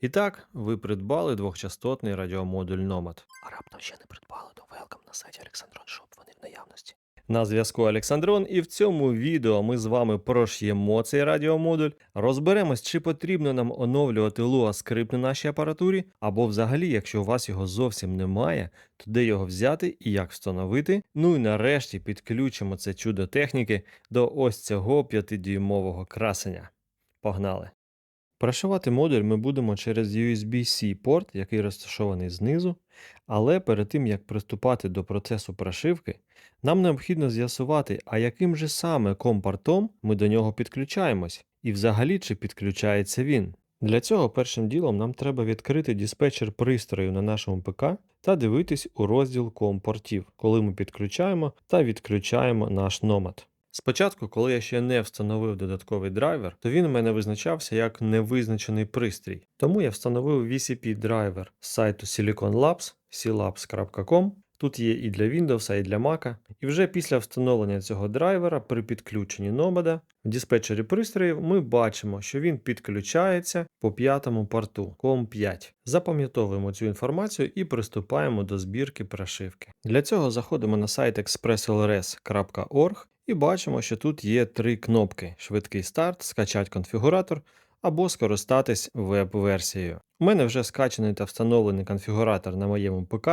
І так, ви придбали двохчастотний радіомодуль Nomad. А раптом ще не придбали, то велкам на сайті Олександрон Шоп, вони в наявності. На зв'язку Олександрон, і в цьому відео ми з вами прош'ємо цей радіомодуль, розберемось, чи потрібно нам оновлювати Lua скрипт на нашій апаратурі, або взагалі, якщо у вас його зовсім немає, то де його взяти і як встановити. Ну і нарешті підключимо це чудо техніки до ось цього 5-дюймового красення. Погнали! Прошивати модуль ми будемо через USB-C порт, який розташований знизу, але перед тим як приступати до процесу прошивки, нам необхідно з'ясувати, а яким же саме компортом ми до нього підключаємось, і взагалі чи підключається він. Для цього першим ділом нам треба відкрити диспетчер пристрою на нашому ПК та дивитись у розділ компортів, коли ми підключаємо та відключаємо наш Nomad. Спочатку, коли я ще не встановив додатковий драйвер, то він у мене визначався як невизначений пристрій. Тому я встановив VCP драйвер з сайту Silicon Labs, clabs.com. Тут є і для Windows, і для Mac. І вже після встановлення цього драйвера при підключенні Nomad в диспетчері пристроїв ми бачимо, що він підключається по п'ятому порту COM5. Запам'ятовуємо цю інформацію і приступаємо до збірки прошивки. Для цього заходимо на сайт expresslrs.org і бачимо, що тут є три кнопки: швидкий старт, скачати конфігуратор або скористатись веб-версією. У мене вже скачаний та встановлений конфігуратор на моєму ПК,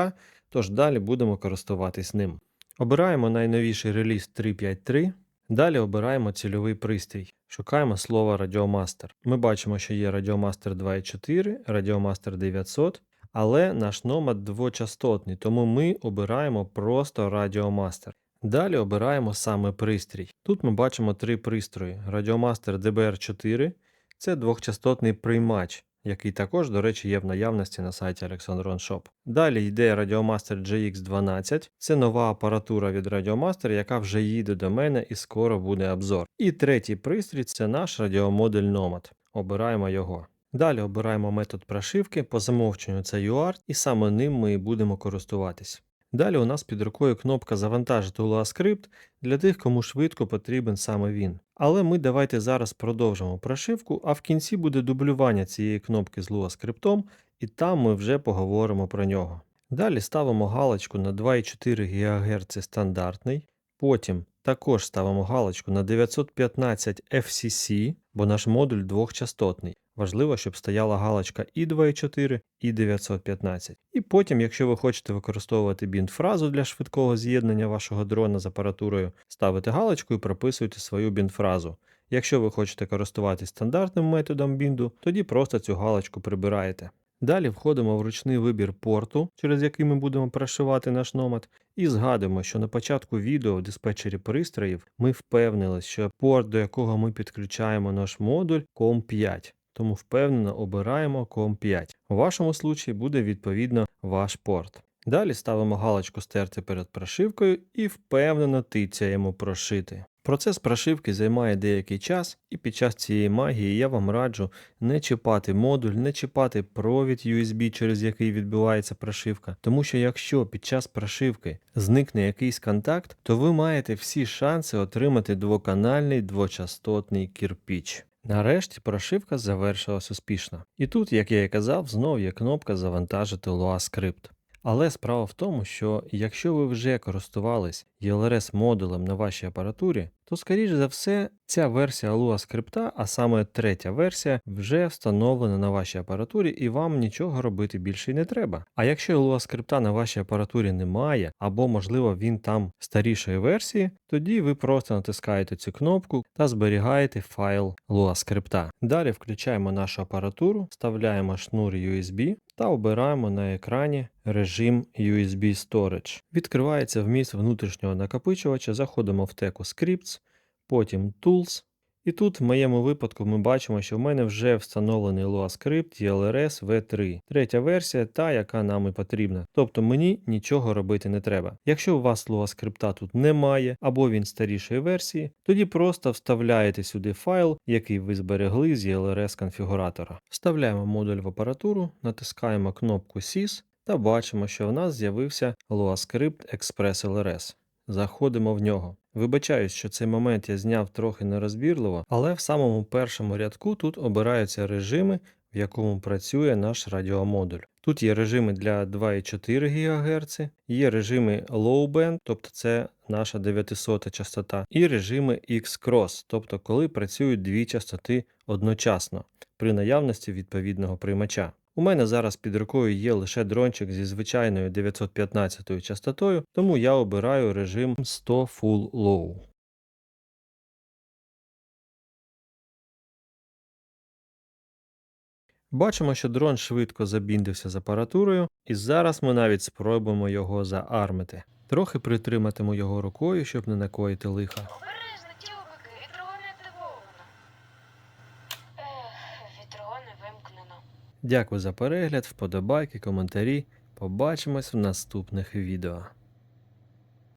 тож далі будемо користуватись ним. Обираємо найновіший реліз 3.5.3. Далі обираємо цільовий пристрій. Шукаємо слово Radiomaster. Ми бачимо, що є Radiomaster 2.4, Radiomaster 900, але наш номад двочастотний, тому ми обираємо просто Radiomaster. Далі обираємо саме пристрій. Тут ми бачимо три пристрої: Radiomaster DBR4 це двохчастотний приймач, який також, до речі, є в наявності на сайті Alexandron Shop. Далі йде Radiomaster GX12, це нова апаратура від Radiomaster, яка вже їде до мене і скоро буде обзор. І третій пристрій це наш радіомодуль Nomad. Обираємо його. Далі обираємо метод прошивки, по замовченню це UART, і саме ним ми і будемо користуватись. Далі у нас під рукою кнопка Завантажити Lua скрипт для тих, кому швидко потрібен саме він. Але ми давайте зараз продовжимо прошивку, а в кінці буде дублювання цієї кнопки з Lua і там ми вже поговоримо про нього. Далі ставимо галочку на 2,4 ГГц стандартний, потім також ставимо галочку на 915 FCC, бо наш модуль двохчастотний. Важливо, щоб стояла галочка і 2.4, і 915. І потім, якщо ви хочете використовувати бінт-фразу для швидкого з'єднання вашого дрона з апаратурою, ставите галочку і прописуєте свою бінт-фразу. Якщо ви хочете користуватись стандартним методом бінду, тоді просто цю галочку прибираєте. Далі входимо в ручний вибір порту, через який ми будемо прошивати наш номад, і згадуємо, що на початку відео в диспетчері пристроїв ми впевнились, що порт, до якого ми підключаємо наш модуль, COM5 тому впевнено обираємо COM5. У вашому случаї буде відповідно ваш порт. Далі ставимо галочку стерти перед прошивкою і впевнено тицяємо прошити. Процес прошивки займає деякий час, і під час цієї магії я вам раджу не чіпати модуль, не чіпати провід USB, через який відбувається прошивка, тому що якщо під час прошивки зникне якийсь контакт, то ви маєте всі шанси отримати двоканальний двочастотний кірпіч. Нарешті прошивка завершилась успішно. І тут, як я і казав, знов є кнопка Завантажити Lua скрипт. Але справа в тому, що якщо ви вже користувались ELRS модулем на вашій апаратурі, то скоріш за все ця версія Lua скрипта, а саме третя версія, вже встановлена на вашій апаратурі і вам нічого робити більше не треба. А якщо Lua скрипта на вашій апаратурі немає, або можливо він там старішої версії, тоді ви просто натискаєте цю кнопку та зберігаєте файл Lua скрипта. Далі включаємо нашу апаратуру, вставляємо шнур USB та обираємо на екрані режим USB Storage. Відкривається вміст внутрішнього накопичувача, заходимо в теку Scripts, потім Tools. І тут в моєму випадку ми бачимо, що в мене вже встановлений скрипт ELRS V3, третя версія, та яка нам і потрібна. Тобто мені нічого робити не треба. Якщо у вас скрипта тут немає, або він старішої версії, тоді просто вставляєте сюди файл, який ви зберегли з ELRS конфігуратора. Вставляємо модуль в апаратуру, натискаємо кнопку SYS та бачимо, що в нас з'явився скрипт Express LRS. Заходимо в нього. Вибачаюсь, що цей момент я зняв трохи нерозбірливо, але в самому першому рядку тут обираються режими, в якому працює наш радіомодуль. Тут є режими для 2,4 ГГц, є режими Low Band, тобто це наша 900 частота, і режими X-Cross, тобто коли працюють дві частоти одночасно при наявності відповідного приймача. У мене зараз під рукою є лише дрончик зі звичайною 915 частотою, тому я обираю режим 100 Full Low. Бачимо, що дрон швидко забіндився з апаратурою, і зараз ми навіть спробуємо його заармити. Трохи притриматиму його рукою, щоб не накоїти лиха. Дякую за перегляд, вподобайки, коментарі. Побачимось в наступних відео.